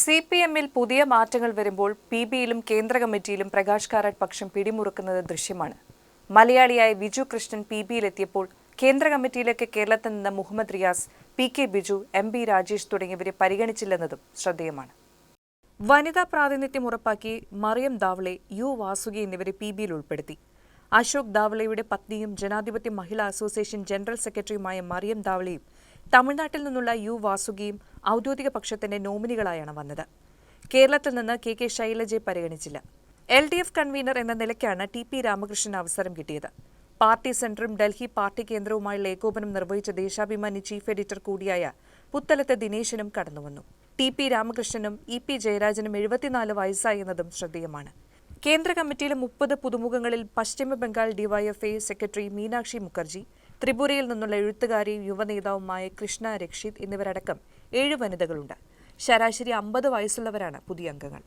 C P എമ്മിൽ പുതിയ മാറ്റങ്ങൾ വരുമ്പോൾ പി ബിയിലും കേന്ദ്ര കമ്മിറ്റിയിലും പ്രകാശ് കാരാട്ട് പക്ഷം പിടിമുറുക്കുന്നത് ദൃശ്യമാണ്. മലയാളിയായ ബിജു കൃഷ്ണൻ പി ബിയിലെത്തിയപ്പോൾ കേന്ദ്ര കമ്മിറ്റിയിലേക്ക് കേരളത്തിൽ നിന്ന് Muhammad Riyas P K Biju M B Rajesh തുടങ്ങിയവരെ പരിഗണിച്ചില്ലെന്നതും ശ്രദ്ധേയമാണ്. വനിതാ പ്രാതിനിധ്യം ഉറപ്പാക്കി മറിയം ദാവളെ യു വാസുകി എന്നിവരെ പി ബിയിൽ ഉൾപ്പെടുത്തി. അശോക് ദാവളയുടെ പത്നിയും ജനാധിപത്യ മഹിളാ അസോസിയേഷൻ ജനറൽ സെക്രട്ടറിയുമായ മറിയം ദാവളയും തമിഴ്നാട്ടിൽ നിന്നുള്ള യു വാസുകിയും ഔദ്യോഗിക പക്ഷത്തിന്റെ നോമിനികളായാണ് വന്നത്. കേരളത്തിൽ നിന്ന് കെ കെ ശൈലജയെ പരിഗണിച്ചില്ല. എൽ ഡി എഫ് കൺവീനർ എന്ന നിലയ്ക്കാണ് ടി പി രാമകൃഷ്ണൻ അവസരം കിട്ടിയത്. പാർട്ടി സെന്ററും ഡൽഹി പാർട്ടി കേന്ദ്രവുമായുള്ള ഏകോപനം നിർവഹിച്ച ദേശാഭിമാനി ചീഫ് എഡിറ്റർ കൂടിയായ പുത്തലത്ത് ദിനേശനും കടന്നുവന്നു. ടി പി രാമകൃഷ്ണനും ഇ പി ജയരാജനും എഴുപത്തിനാല് വയസ്സായെന്നതും ശ്രദ്ധേയമാണ്. കേന്ദ്ര കമ്മിറ്റിയിലെ മുപ്പത് പുതുമുഖങ്ങളിൽ പശ്ചിമ ബംഗാൾ ഡിവൈഎഫ്ഐ സെക്രട്ടറി മീനാക്ഷി മുഖർജി ത്രിപുരയിൽ നിന്നുള്ള എഴുത്തുകാരിയും യുവനേതാവുമായ കൃഷ്ണ രക്ഷിത് എന്നിവരടക്കം ഏഴ് വനിതകളുണ്ട്. ശരാശരി അമ്പത് വയസ്സുള്ളവരാണ് പുതിയ അംഗങ്ങൾ.